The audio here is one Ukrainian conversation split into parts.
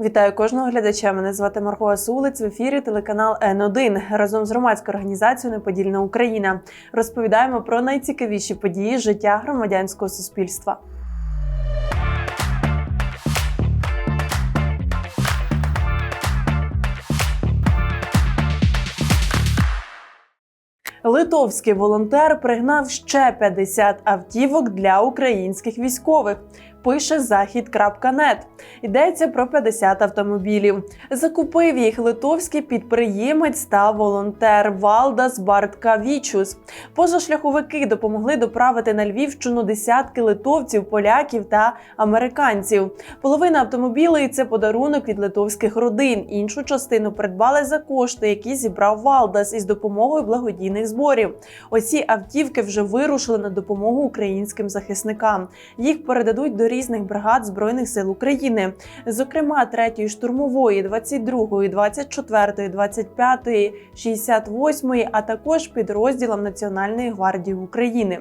Вітаю кожного глядача. Мене звати Марго Асулиць в ефірі телеканал Н1 разом з громадською організацією Неподільна Україна. Розповідаємо про найцікавіші події життя громадянського суспільства. Литовський волонтер пригнав ще 50 автівок для українських військових. Пише захід.нет. Йдеться про 50 автомобілів. Закупив їх литовський підприємець та волонтер Валдас Барткавічус. Позашляховики допомогли доправити на Львівщину десятки литовців, поляків та американців. Половина автомобілів це подарунок від литовських родин. Іншу частину придбали за кошти, які зібрав Валдас із допомогою благодійних зборів. Оці автівки вже вирушили на допомогу українським захисникам. Їх передадуть до різних бригад збройних сил України, зокрема 3-ї штурмової, 22-ї, 24-ї, 25-ї, 68-ї, а також підрозділам Національної гвардії України.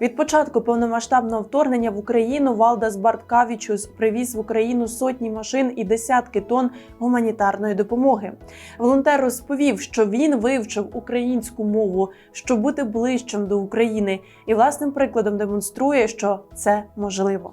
Від початку повномасштабного вторгнення в Україну Валдас Барткавічус привіз в Україну сотні машин і десятки тонн гуманітарної допомоги. Волонтер розповів, що він вивчив українську мову, щоб бути ближчим до України, і власним прикладом демонструє, що це можливо.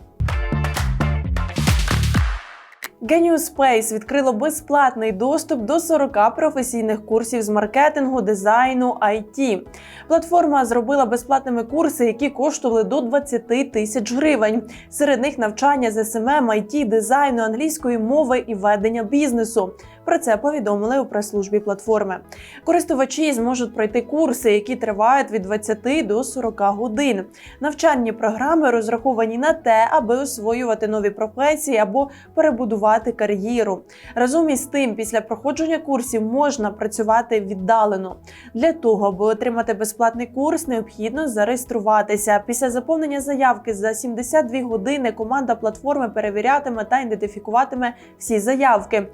Genius відкрило безплатний доступ до 40 професійних курсів з маркетингу, дизайну, IT. Платформа зробила безплатними курси, які коштували до 20 тисяч гривень. Серед них навчання з SMM, IT, дизайну, англійської мови і ведення бізнесу. Про це повідомили у прес-службі платформи. Користувачі зможуть пройти курси, які тривають від 20 до 40 годин. Навчальні програми розраховані на те, аби освоювати нові професії або перебудувати кар'єру. Разом із тим, після проходження курсів можна працювати віддалено. Для того, аби отримати безплатний курс, необхідно зареєструватися. Після заповнення заявки за 72 години команда платформи перевірятиме та ідентифікуватиме всі заявки.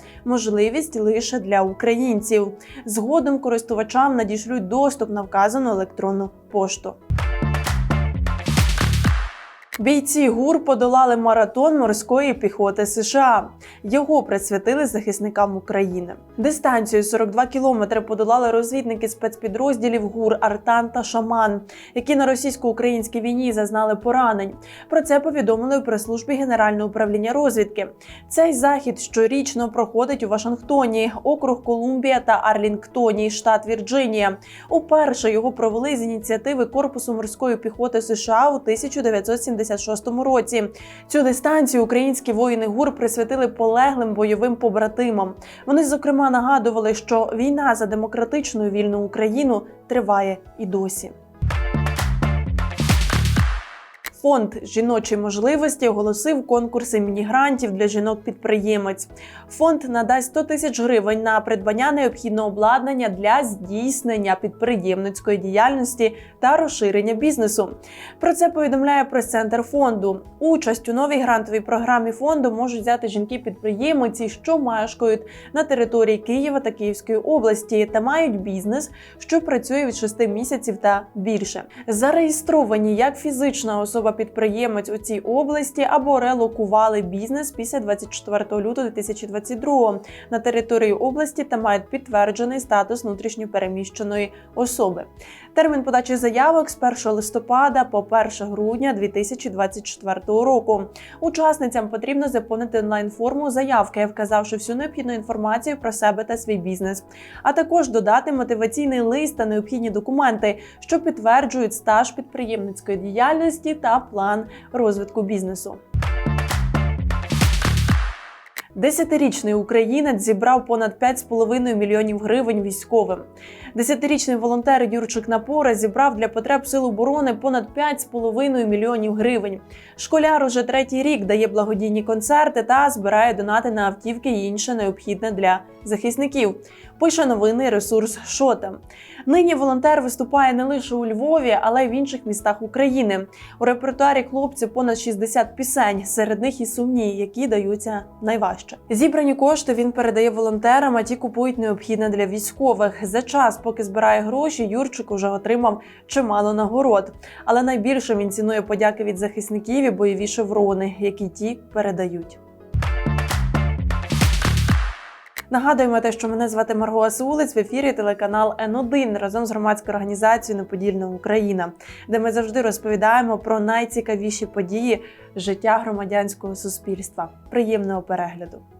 Можливість лише для українців. Згодом користувачам надішлють доступ на вказану електронну пошту. Бійці ГУР подолали маратон морської піхоти США. Його присвятили захисникам України. Дистанцію 42 кілометри подолали розвідники спецпідрозділів ГУР Артан та Шаман, які на російсько-українській війні зазнали поранень. Про це повідомили у прес-службі Генерального управління розвідки. Цей захід щорічно проходить у Вашингтоні, округ Колумбія та Арлінгтоні, штат Вірджинія. Уперше його провели з ініціативи Корпусу морської піхоти США у 1970 1976 році. Цю дистанцію українські воїни ГУР присвятили полеглим бойовим побратимам. Вони зокрема нагадували, що війна за демократичну і вільну Україну триває і досі. Фонд жіночі можливості оголосив конкурс імені грантів для жінок-підприємець. Фонд надасть 100 тисяч гривень на придбання необхідного обладнання для здійснення підприємницької діяльності та розширення бізнесу. Про це повідомляє прес-центр фонду. Участь у новій грантовій програмі фонду можуть взяти жінки-підприємці, що мешкають на території Києва та Київської області, та мають бізнес, що працює від 6 місяців та більше. Зареєстровані як фізична особа підприємець у цій області або релокували бізнес після 24 лютого 2022 на території області та мають підтверджений статус внутрішньопереміщеної особи. Термін подачі заявок з 1 листопада по 1 грудня 2024 року. Учасницям потрібно заповнити онлайн-форму заявки, вказавши всю необхідну інформацію про себе та свій бізнес, а також додати мотиваційний лист та необхідні документи, що підтверджують стаж підприємницької діяльності та план розвитку бізнесу. Десятирічний українець зібрав понад 5,5 мільйонів гривень військовим. Десятирічний волонтер Юрчик Напора зібрав для потреб сил оборони понад 5,5 мільйонів гривень. Школяр уже третій рік дає благодійні концерти та збирає донати на автівки і інше необхідне для захисників. Пише новинний ресурс Шота. Нині волонтер виступає не лише у Львові, але й в інших містах України. У репертуарі хлопців понад 60 пісень. Серед них і сумні, які даються найважче. Зібрані кошти він передає волонтерам, а ті купують необхідне для військових. За час, поки збирає гроші, Юрчик уже отримав чимало нагород. Але найбільше він цінує подяки від захисників і бойові шеврони, які ті передають. Нагадуємо те, що мене звати Марго Асулець в ефірі телеканал Н1 разом з громадською організацією Неподільна Україна, де ми завжди розповідаємо про найцікавіші події життя громадянського суспільства. Приємного перегляду!